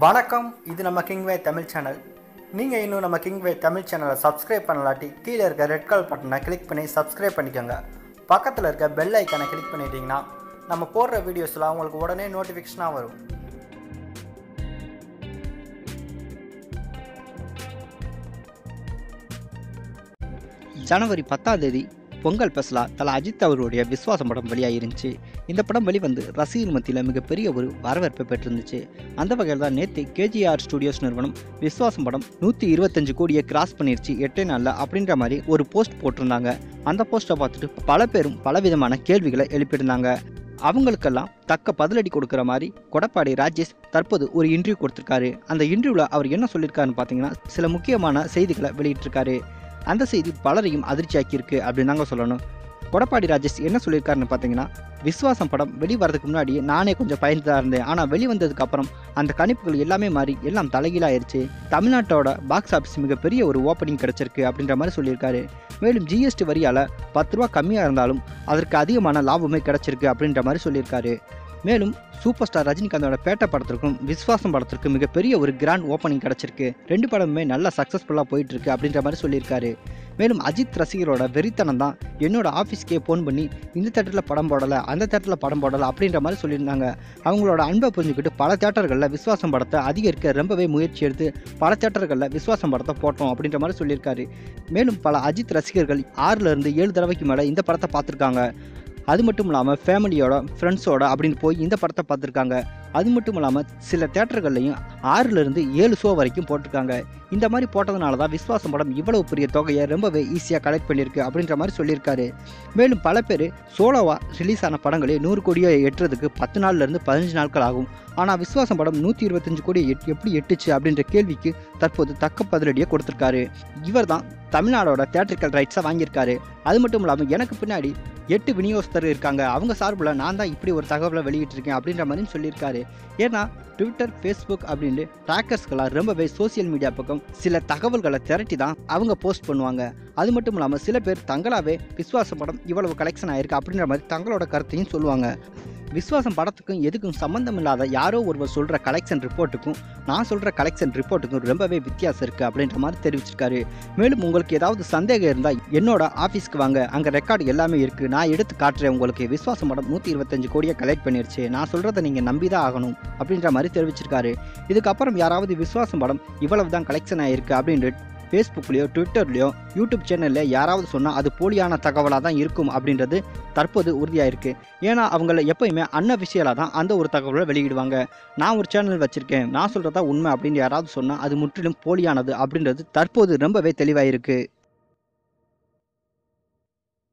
வணக்கம் இது நம்ம கிங்வே தமிழ் சேனல் நீங்கள் இன்னும் நம்ம கிங்வே தமிழ் சேனலை சப்ஸ்கிரைப் பண்ணலாட்டி கீழே இருக்க ரெட் கலர் பட்டனை கிளிக் பண்ணி சப்ஸ்கிரைப் பண்ணிக்கோங்க. பக்கத்தில் இருக்க பெல் ஐக்கானை கிளிக் பண்ணிட்டீங்கன்னா நம்ம போடுற வீடியோஸில் உங்களுக்கு உடனே நோட்டிஃபிகேஷனாக வரும். ஜனவரி பத்தாம் தேதி பொங்கல் பெஸ்லா தல அஜித் அவருடைய விஸ்வாசம் படம் வெளியாகிருந்துச்சு இந்த படம் வெளிவந்து ரசிகர் மத்தியில் மிகப்பெரிய ஒரு வரவேற்பை பெற்றிருந்துச்சு. அந்த வகையில் தான் நேற்று கேஜிஆர் ஸ்டுடியோஸ் நிறுவனம் விஸ்வாசம் படம் நூற்றி இருபத்தஞ்சு கோடியை கிராஸ் பண்ணிருச்சு எட்டே நாளில் அப்படின்ற மாதிரி ஒரு போஸ்ட் போட்டிருந்தாங்க. அந்த போஸ்ட்டை பார்த்துட்டு பல பேரும் பலவிதமான கேள்விகளை எழுப்பியிருந்தாங்க. அவங்களுக்கெல்லாம் தக்க பதிலடி கொடுக்குற மாதிரி கொடப்பாடி ராஜேஷ் தற்போது ஒரு இன்டர்வியூ கொடுத்துருக்காரு. அந்த இன்டர்வியூவில் அவர் என்ன சொல்லியிருக்காருன்னு பார்த்தீங்கன்னா சில முக்கியமான செய்திகளை வெளியிட்டிருக்காரு. அந்த செய்தி பலரையும் அதிர்ச்சியாக்கியிருக்கு அப்படின்னு தாங்க சொல்லணும். கொடப்பாடி ராஜேஷ் என்ன சொல்லியிருக்காருன்னு பார்த்தீங்கன்னா விஸ்வாசம் படம் வெளிவரதுக்கு முன்னாடி நானே கொஞ்சம் பயந்து தான் இருந்தேன். ஆனால் வெளிவந்ததுக்கு அப்புறம் அந்த கணிப்புகள் எல்லாமே மாறி எல்லாம் தலைகீழாயிருச்சு. தமிழ்நாட்டோட பாக்ஸ் ஆஃபீஸ் மிகப்பெரிய ஒரு ஓப்பனிங் கிடச்சிருக்கு அப்படின்ற மாதிரி சொல்லியிருக்காரு. மேலும் ஜிஎஸ்டி வரியால் பத்து ரூபா கம்மியாக இருந்தாலும் அதற்கு அதிகமான லாபமே கிடச்சிருக்கு அப்படின்ற மாதிரி சொல்லியிருக்காரு. மேலும் சூப்பர் ஸ்டார் ரஜினிகாந்தோட பேட்ட படத்திற்கும் விஸ்வாசம் படத்திற்கும் மிகப்பெரிய ஒரு கிராண்ட் ஓப்பனிங் கிடச்சிருக்கு. ரெண்டு படமுமே நல்லா சக்ஸஸ்ஃபுல்லாக போயிட்டு இருக்கு அப்படின்ற மாதிரி சொல்லியிருக்காரு. மேலும் அஜித் ரசிகரோட வெறித்தனம் தான் என்னோட ஆஃபீஸ்க்கே ஃபோன் பண்ணி இந்த தேட்டரில் படம் போடலை அந்த தேட்டரில் படம் போடலை அப்படின்ற மாதிரி சொல்லியிருந்தாங்க. அவங்களோட அன்பை புரிஞ்சுக்கிட்டு பல தேட்டர்களில் விஸ்வாசம் படத்தை அதிகரிக்க ரொம்பவே முயற்சி எடுத்து பல தேட்டர்களில் விஸ்வாசம் படத்தை போட்டோம் அப்படின்ற மாதிரி சொல்லியிருக்காரு. மேலும் பல அஜித் ரசிகர்கள் ஆறுலேருந்து ஏழு தடவைக்கு மேலே இந்த படத்தை பார்த்துருக்காங்க. அது மட்டும் இல்லாமல் ஃபேமிலியோட ஃப்ரெண்ட்ஸோட அப்படின்னு போய் இந்த படத்தை பார்த்துருக்காங்க. அது மட்டும் இல்லாமல் சில தேட்டர்கள்லையும் ஆறுலேருந்து ஏழு ஷோ வரைக்கும் போட்டிருக்காங்க. இந்த மாதிரி போட்டதுனால தான் விஸ்வாசம் படம் இவ்வளவு பெரிய தொகையை ரொம்பவே ஈஸியாக கலெக்ட் பண்ணியிருக்கு அப்படின்ற மாதிரி சொல்லியிருக்காரு. மேலும் பல பேர் சோலோவா ரிலீஸ் ஆன படங்களே நூறு கோடியை எட்டுறதுக்கு பத்து நாள்லேருந்து பதினஞ்சு நாட்கள் ஆகும். ஆனால் விஸ்வாசம் படம் நூற்றி இருபத்தஞ்சு கோடி எட் எப்படி எட்டுச்சு அப்படின்ற கேள்விக்கு தற்போது தக்க பதிலடியை கொடுத்துருக்காரு. இவர் தான் தமிழ்நாடோட தேட்டரிக்கல் ரைட்ஸை வாங்கியிருக்காரு. அது மட்டும் இல்லாமல் எனக்கு பின்னாடி எட்டு விநியோகஸ்தர் இருக்காங்க. அவங்க சார்பில் நான் தான் இப்படி ஒரு தகவலை வெளியிட்டிருக்கேன் அப்படின்ற மாதிரி சொல்லியிருக்காரு. ஏன்னா ட்விட்டர் ஃபேஸ்புக் அப்படின்ட்டு ட்ராக்கர்ஸ்களாக ரொம்பவே சோசியல் மீடியா பக்கம் சில தகவல்களை திரட்டி தான் அவங்க போஸ்ட் பண்ணுவாங்க. அது மட்டும் இல்லாமல் சில பேர் தங்களாவே விஸ்வாச படம் இவ்வளவு கலெக்ஷன் ஆயிருக்கு அப்படின்ற மாதிரி தங்களோட கருத்தையும் சொல்லுவாங்க. விஸ்வாசம் படத்துக்கும் எதுக்கும் சம்மந்தம் இல்லாத யாரோ ஒருவர் சொல்கிற கலெக்ஷன் ரிப்போர்ட்டுக்கும் நான் சொல்கிற கலெக்ஷன் ரிப்போர்ட்டுக்கும் ரொம்பவே வித்தியாசம் இருக்குது அப்படின்ற மாதிரி தெரிவிச்சிருக்காரு. மேலும் உங்களுக்கு ஏதாவது சந்தேகம் இருந்தால் என்னோட ஆஃபீஸ்க்கு வாங்க. அங்கே ரெக்கார்டு எல்லாமே இருக்குது நான் எடுத்து காட்டுறேன் உங்களுக்கு. விஸ்வாசம் படம் நூற்றி இருபத்தஞ்சு கோடியை கலெக்ட் பண்ணிருச்சு. நான் சொல்கிறத நீங்கள் நம்பி தான் ஆகணும் அப்படின்ற மாதிரி தெரிவிச்சிருக்காரு. இதுக்கப்புறம் யாராவது விஸ்வாசம் படம் இவ்வளவு தான் கலெக்ஷன் ஆயிருக்கு அப்படின்ட்டு ஃபேஸ்புக்லேயோ ட்விட்டர்லேயோ யூடியூப் சேனலில் யாராவது சொன்னால் அது போலியான தகவலாக தான் இருக்கும் அப்படின்றது தற்போது உறுதியாயிருக்கு. ஏன்னா அவங்கள எப்பயுமே அன்அஃபிஷியலாக தான் அந்த ஒரு தகவலை வெளியிடுவாங்க. நான் ஒரு சேனல் வச்சுருக்கேன் நான் சொல்கிறதா உண்மை அப்படின்னு யாராவது சொன்னால் அது முற்றிலும் போலியானது அப்படின்றது தற்போது ரொம்பவே தெளிவாயிருக்கு.